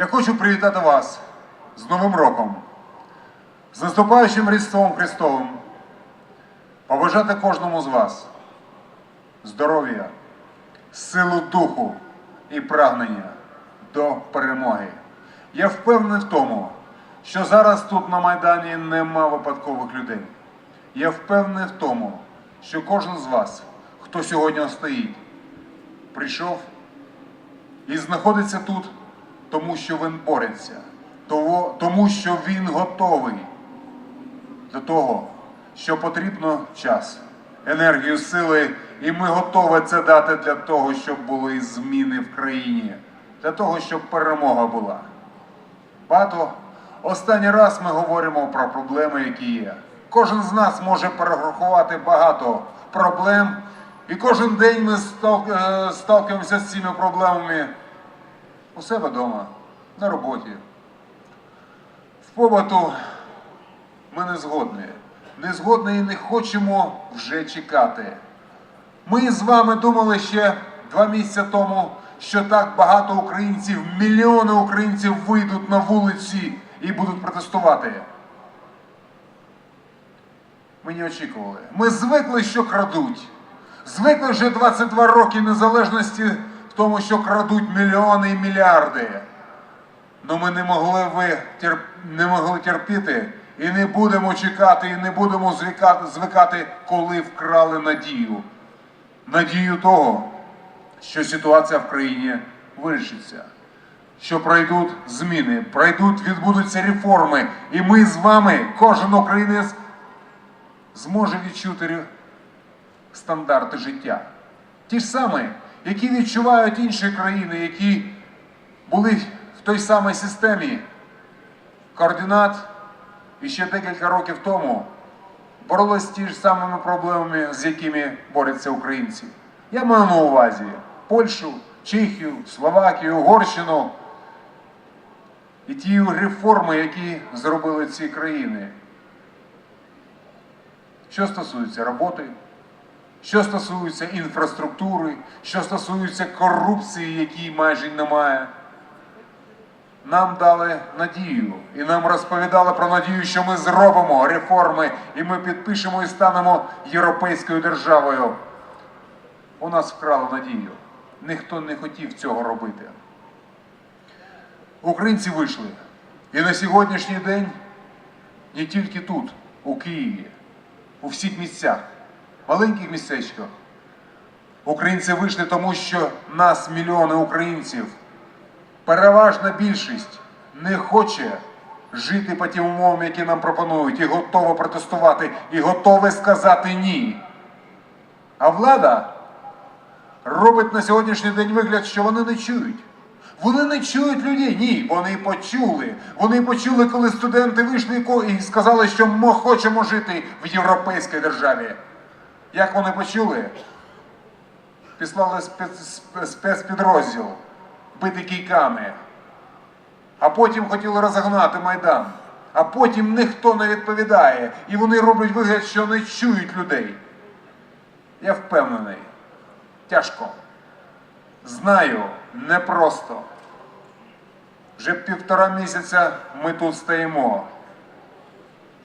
Я хочу привітати вас з Новим роком, з наступаючим Різдвом Христовим, побажати кожному з вас здоров'я, силу духу і прагнення до перемоги. Я впевнений в тому, що зараз тут на Майдані нема випадкових людей. Я впевнений в тому, що кожен з вас, хто сьогодні стоїть, прийшов і знаходиться тут, тому що він бореться, тому що він готовий до того, що потрібно час, енергію, сили, і ми готові це дати для того, щоб були зміни в країні, для того, щоб перемога була. Багато останній раз ми говоримо про проблеми, які є. Кожен з нас може перерахувати багато проблем, і кожен день ми е, з цими проблемами у себе вдома, на роботі. В побуту ми не згодні. Не згодні і не хочемо вже чекати. Ми з вами думали ще два місяці тому, що так багато українців, мільйони українців вийдуть на вулиці і будуть протестувати. Ми не очікували. Ми звикли, що крадуть. Звикли вже 22 роки незалежності в тому, що крадуть мільйони і мільярди. Ну ми не могли ви терп... не могли терпіти і не будемо чекати, і не будемо звикати, звикати, коли вкрали надію. Надію того, що ситуація в країні вирішиться, що пройдуть зміни, пройдуть, відбудуться реформи, і ми з вами, кожен українець, зможе відчути стандарти життя. Ті ж самі, які відчувають інші країни, які були в той самій системі координат і ще декілька років тому боролися з ті ж самими проблемами, з якими борються українці. Я маю на увазі Польщу, Чехію, Словакію, Угорщину і ті реформи, які зробили ці країни. Що стосується роботи, що стосується інфраструктури, що стосується корупції, якої майже немає. Нам дали надію і нам розповідали про надію, що ми зробимо реформи і ми підпишемо і станемо європейською державою. У нас вкрали надію. Ніхто не хотів цього робити. Українці вийшли. І на сьогоднішній день не тільки тут, у Києві, у всіх місцях, маленьких містечках. Українці вийшли, тому що нас, мільйони українців, переважна більшість не хоче жити по тим умовам, які нам пропонують, і готова протестувати, і готова сказати ні. А влада робить на сьогоднішній день вигляд, що вони не чують. Вони не чують людей. Ні, вони почули. Вони почули, коли студенти вийшли і сказали, що ми хочемо жити в європейській державі. Як вони почули? Післали спец, спец- спецпідрозділ бити кійками. А потім хотіли розгнати Майдан. А потім ніхто не відповідає. І вони роблять вигляд, що не чують людей. Я впевнений. Тяжко. Знаю, непросто. Вже півтора місяця ми тут стоїмо.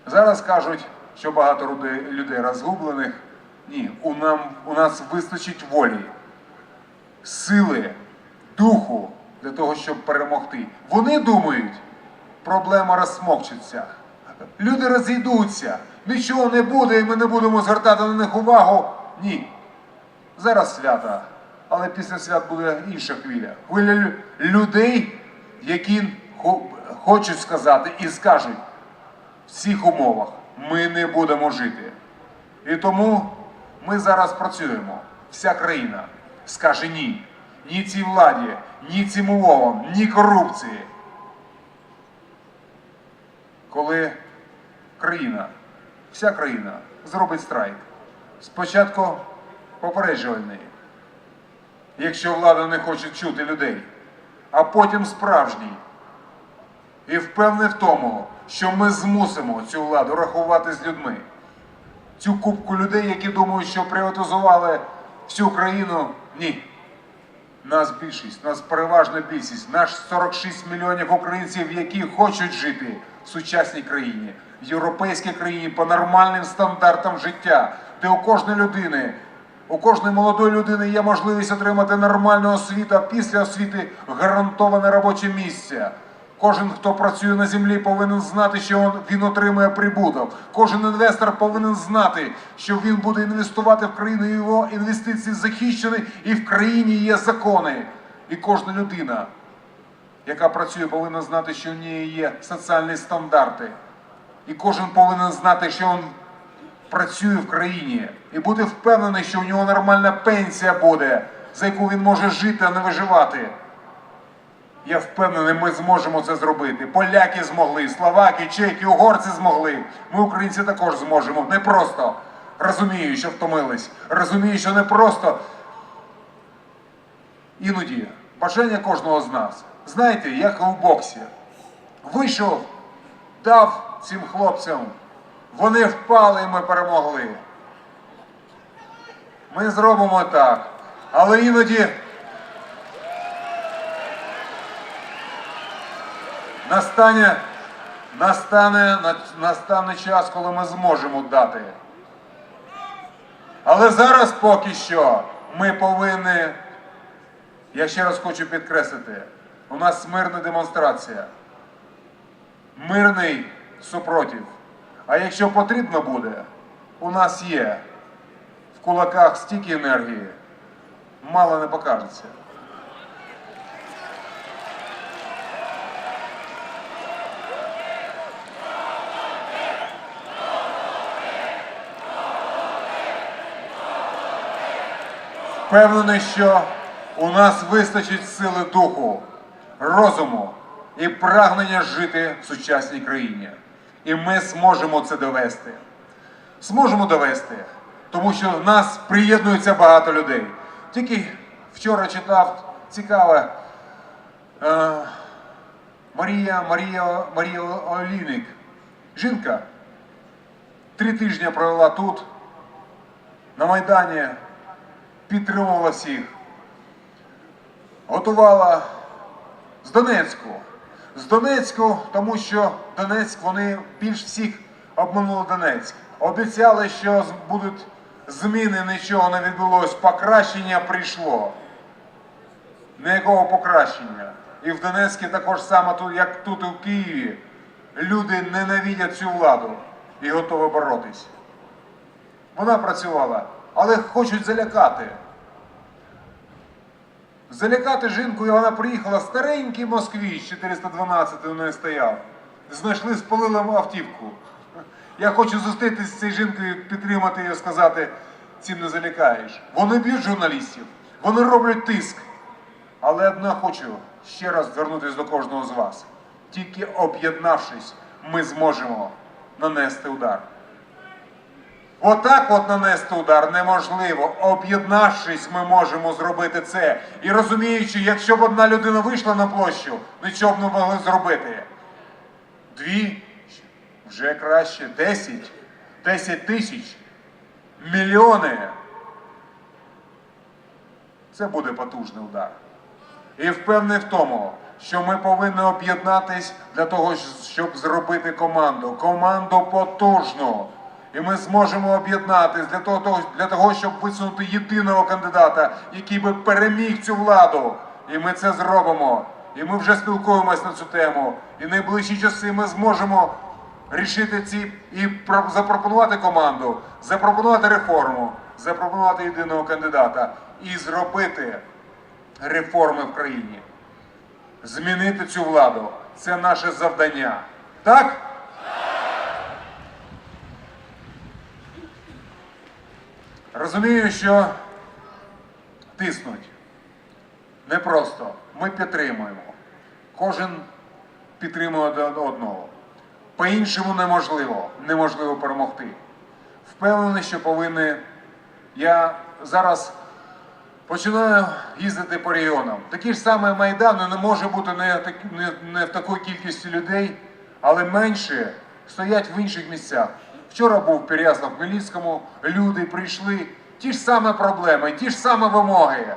Зараз кажуть, що багато людей розгублених. Ні, у, нам, у нас вистачить волі, сили, духу для того, щоб перемогти. Вони думають, проблема розсмокчиться. Люди розійдуться, нічого не буде, і ми не будемо звертати на них увагу. Ні. Зараз свята, але після свят буде інша хвиля. Хвиля людей, які хочуть сказати і скажуть в цих умовах ми не будемо жити. І тому ми зараз працюємо. Вся країна скаже ні. Ні цій владі, ні цим умовам, ні корупції. Коли країна, вся країна зробить страйк. Спочатку попереджувальний, якщо влада не хоче чути людей, а потім справжній. І впевнений в тому, що ми змусимо цю владу рахувати з людьми. Цю кубку людей, які думають, що приватизували всю країну, ні. Нас більшість, нас переважна більшість, наш 46 мільйонів українців, які хочуть жити в сучасній країні, в європейській країні по нормальним стандартам життя, де у кожної людини, у кожної молодої людини є можливість отримати нормальну освіту, а після освіти гарантоване робоче місце. Кожен, хто працює на землі, повинен знати, що він- отримує прибуток. Кожен інвестор повинен знати, що він буде інвестувати в країну, його інвестиції захищені, і в країні є закони. І кожна людина, яка працює, повинна знати, що в неї є соціальні стандарти. І кожен повинен знати, що він працює в країні і буде впевнений, що у нього нормальна пенсія буде, за яку він може жити, а не виживати. Я впевнений, ми зможемо це зробити. Поляки змогли, словаки, чеки, угорці змогли. Ми, українці, також зможемо. Не просто розумію, що втомились. Розумію, що не просто іноді бажання кожного з нас. Знаєте, як у боксі. Вийшов, дав цим хлопцям. Вони впали і ми перемогли. Ми зробимо так. Але іноді. Настане, настане, настане час, коли ми зможемо дати. Але зараз поки що ми повинні, я ще раз хочу підкреслити, у нас мирна демонстрація, мирний супротив. А якщо потрібно буде, у нас є в кулаках стільки енергії, мало не покажеться. Впевнений, що у нас вистачить сили духу, розуму і прагнення жити в сучасній країні. І ми зможемо це довести. Зможемо довести, тому що в нас приєднується багато людей. Тільки вчора читав цікаве е, Марія, Марія, Марія Олійник. Жінка три тижні провела тут, на Майдані підтримувала всіх, готувала з Донецьку. З Донецьку, тому що Донецьк вони більш всіх обманули Донецьк. Обіцяли, що будуть зміни, нічого не відбулось, покращення прийшло. Ніякого покращення. І в Донецьку також саме як тут в Києві, люди ненавидять цю владу і готові боротись. Вона працювала, але хочуть залякати. Залякати жінку, і вона приїхала старенький москвіч 412 у неї стояв. Знайшли, спалили автівку. Я хочу зустрітися з цією жінкою, підтримати її, сказати, цим не залякаєш. Вони б'ють журналістів, вони роблять тиск. Але одне хочу ще раз звернутися до кожного з вас. Тільки об'єднавшись, ми зможемо нанести удар. Отак от нанести удар неможливо. Об'єднавшись, ми можемо зробити це. І розуміючи, якщо б одна людина вийшла на площу, нічого б не могли зробити. Дві, вже краще, десять, десять тисяч, мільйони. Це буде потужний удар. І впевнений в тому, що ми повинні об'єднатись для того, щоб зробити команду. Команду потужну. І ми зможемо об'єднатись для того, для того, щоб висунути єдиного кандидата, який би переміг цю владу. І ми це зробимо. І ми вже спілкуємось на цю тему. І найближчі часи ми зможемо рішити ці і про- запропонувати команду, запропонувати реформу, запропонувати єдиного кандидата і зробити реформи в країні. Змінити цю владу це наше завдання. Так? Розумію, що тиснуть. Непросто. Ми підтримуємо. Кожен підтримує одного. По-іншому неможливо. Неможливо перемогти. Впевнений, що повинні. Я зараз починаю їздити по регіонам. Такі ж саме Майдани не може бути не, не, не в такій кількості людей, але менше стоять в інших місцях. Вчора був в Переяслав-Хмельницькому, люди прийшли, ті ж самі проблеми, ті ж самі вимоги.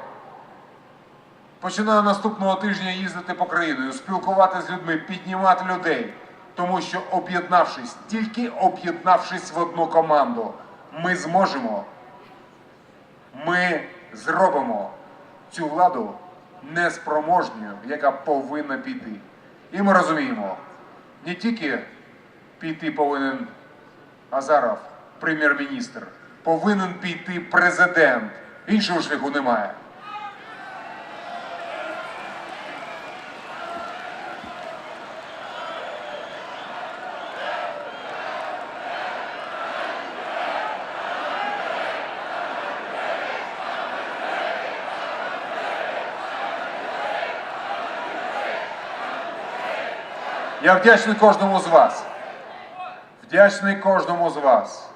Починаю наступного тижня їздити по країною, спілкувати з людьми, піднімати людей. Тому що об'єднавшись, тільки об'єднавшись в одну команду, ми зможемо, ми зробимо цю владу неспроможною, яка повинна піти. І ми розуміємо, не тільки піти повинен Азаров, прем'єр-міністр, повинен піти президент. Іншого шляху немає. Я вдячний кожному з вас. Вдячний кожному з вас.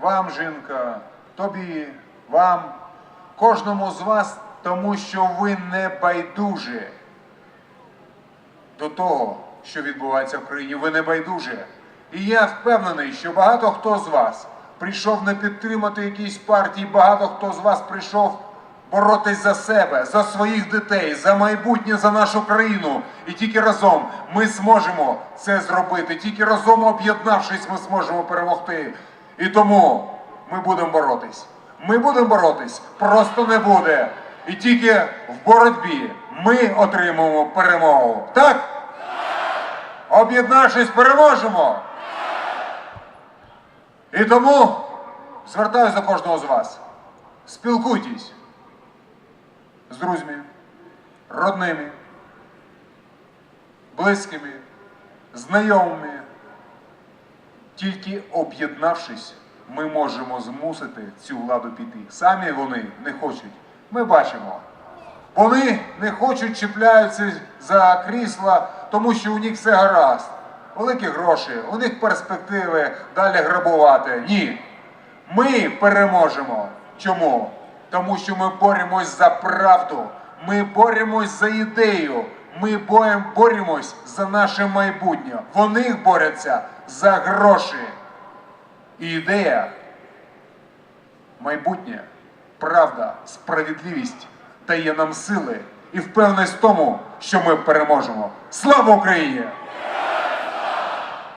Вам, жінка, тобі, вам, кожному з вас, тому що ви не байдужі до того, що відбувається в країні. Ви не байдужі. І я впевнений, що багато хто з вас прийшов не підтримати якісь партії, багато хто з вас прийшов боротись за себе, за своїх дітей, за майбутнє, за нашу країну. І тільки разом ми зможемо це зробити. Тільки разом об'єднавшись, ми зможемо перемогти. І тому ми будемо боротись. Ми будемо боротись, просто не буде. І тільки в боротьбі ми отримаємо перемогу. Так? Об'єднавшись, переможемо. І тому звертаюся до кожного з вас. Спілкуйтесь з друзями, родними, близькими, знайомими. Тільки об'єднавшись, ми можемо змусити цю владу піти. Самі вони не хочуть. Ми бачимо. Вони не хочуть чіпляються за крісла, тому що у них все гаразд. Великі гроші, у них перспективи далі грабувати. Ні. Ми переможемо. Чому? Тому що ми боремось за правду, ми боремось за ідею, ми боремось за наше майбутнє. Вони борються за гроші. І ідея майбутнє, правда, справедливість дає нам сили і впевненість в тому, що ми переможемо. Слава Україні!